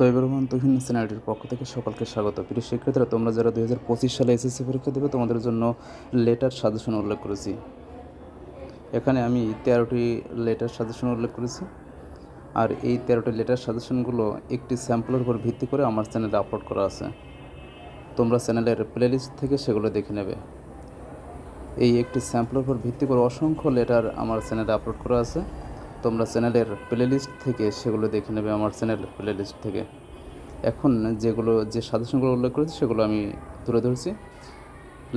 তৈবুর রহমান তুহিন চ্যানেলটির পক্ষ থেকে সকলকে স্বাগত। প্রিয় শিক্ষার্থীরা, তোমরা যারা দুই হাজার পঁচিশ সালে এসএসসি পরীক্ষা দেবে, তোমাদের জন্য লেটার সাজেশন উল্লেখ করেছি। এখানে আমি তেরোটি লেটার সাজেশন উল্লেখ করেছি। আর এই তেরোটি লেটার সাজেশনগুলো একটি স্যাম্পলের উপর ভিত্তি করে আমার চ্যানেলে আপলোড করা আছে। তোমরা চ্যানেলের প্লেলিস্ট থেকে সেগুলো দেখে নেবে। এই একটি স্যাম্পলের উপর ভিত্তি করে অসংখ্য লেটার আমার চ্যানেলে আপলোড করা আছে। তোমরা চ্যানেলের প্লেলিস্ট থেকে সেগুলো দেখে নেবে আমার চ্যানেল প্লেলিস্ট থেকে। এখন যেগুলো, যে সাজেশনগুলো উল্লেখ করেছি সেগুলো আমি তুলে ধরছি।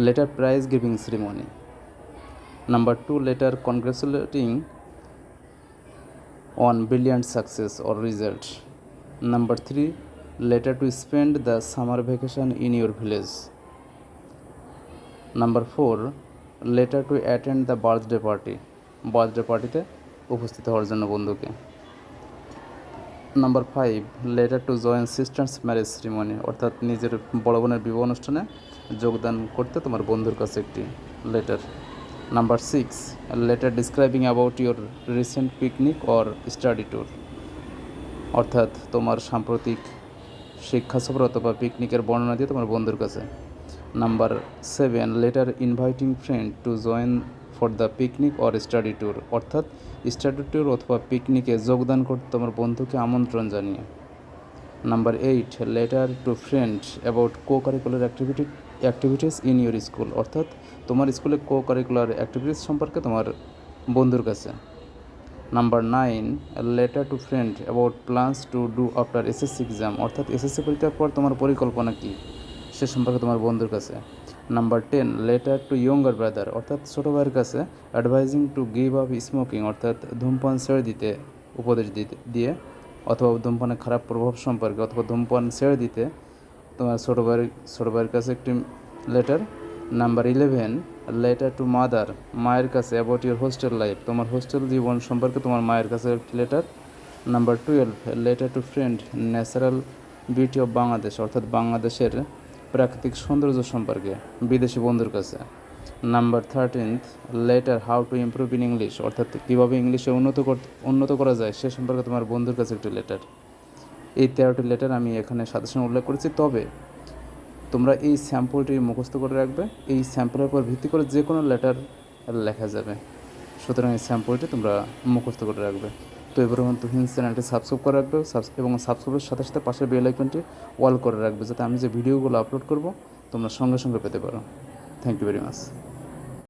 Letter prize giving ceremony number two letter congratulating on brilliant success or result number three letter to spend the summer vacation in your village number four letter to attend the birthday party birthday পার্টিতে উপস্থিত হওয়ার জন্য বন্ধুকে। Number five letter to join sisters marriage ceremony অর্থাৎ নিজের বড় বোনের বিবাহ অনুষ্ঠানে যোগদান করতে তোমার বন্ধুর কাছে একটি letter number six letter describing about your recent picnic or study tour অর্থাৎ তোমার সাম্প্রতিক শিক্ষা সফর অথবা পিকনিকের বর্ণনা দিয়ে তোমার বন্ধুর কাছে। Number seven letter inviting friend to join for the picnic or study tour অর্থাৎ স্টাডি ট্যুর অথবা পিকনিকে যোগদান করতে তোমার বন্ধুকে আমন্ত্রণ জানিয়ে। Number eight letter to friend about co curricular activity activities in your school অর্থাৎ তোমার স্কুলে কো কারিকুলার অ্যাক্টিভিটিস সম্পর্কে তোমার বন্ধুর কাছে। Number nine letter to friend about plans to do after SSC exam অর্থাৎ এসএসসি পরীক্ষার পর তোমার পরিকল্পনা কী? সে সম্পর্কে তোমার বন্ধুর কাছে। Number ten letter to younger brother অর্থাৎ ছোটো ভাইয়ের কাছে advising to give up smoking অর্থাৎ ধূমপান ছেড়ে দিতে, উপদেশ দিতে দিয়ে, অথবা ধূমপানের খারাপ প্রভাব সম্পর্কে, অথবা ধূমপান ছেড়ে দিতে, তোমার ছোটো ভাইয়ের ছোটো ভাইয়ের কাছে একটি letter number eleven letter to mother মায়ের কাছে অ্যাবাউট ইউর হোস্টেল লাইফ তোমার হোস্টেল জীবন সম্পর্কে তোমার মায়ের কাছে একটি letter number twelve letter to friend natural beauty of Bangladesh অর্থাৎ বাংলাদেশের প্রাকৃতিক সৌন্দর্য সম্পর্কে বিদেশি বন্ধুর কাছে। Number thirteenth letter how to improve in English অর্থাৎ কীভাবে ইংলিশে উন্নত উন্নত করা যায়, সে সম্পর্কে তোমার বন্ধুর কাছে একটি লেটার এই তেরোটি লেটার আমি এখানে সাথে সঙ্গে উল্লেখ করেছি, তবে তোমরা এই স্যাম্পলটি মুখস্থ করে রাখবে। এই স্যাম্পলের উপর ভিত্তি করে যে কোনো লেটার লেখা যাবে। সুতরাং এই স্যাম্পলটি তোমরা মুখস্থ করে রাখবে। তো এবার তো তুহিন চ্যানেলটি সাবস্ক্রাইব করে রাখবে এবং সাবস্ক্রাইবের সাথে সাথে পাশের বেল আইকনটি ওয়াল করে রাখবে, যাতে আমি যে ভিডিওগুলো আপলোড করব, তোমরা সঙ্গে সঙ্গে পেতে পারো। Thank you very much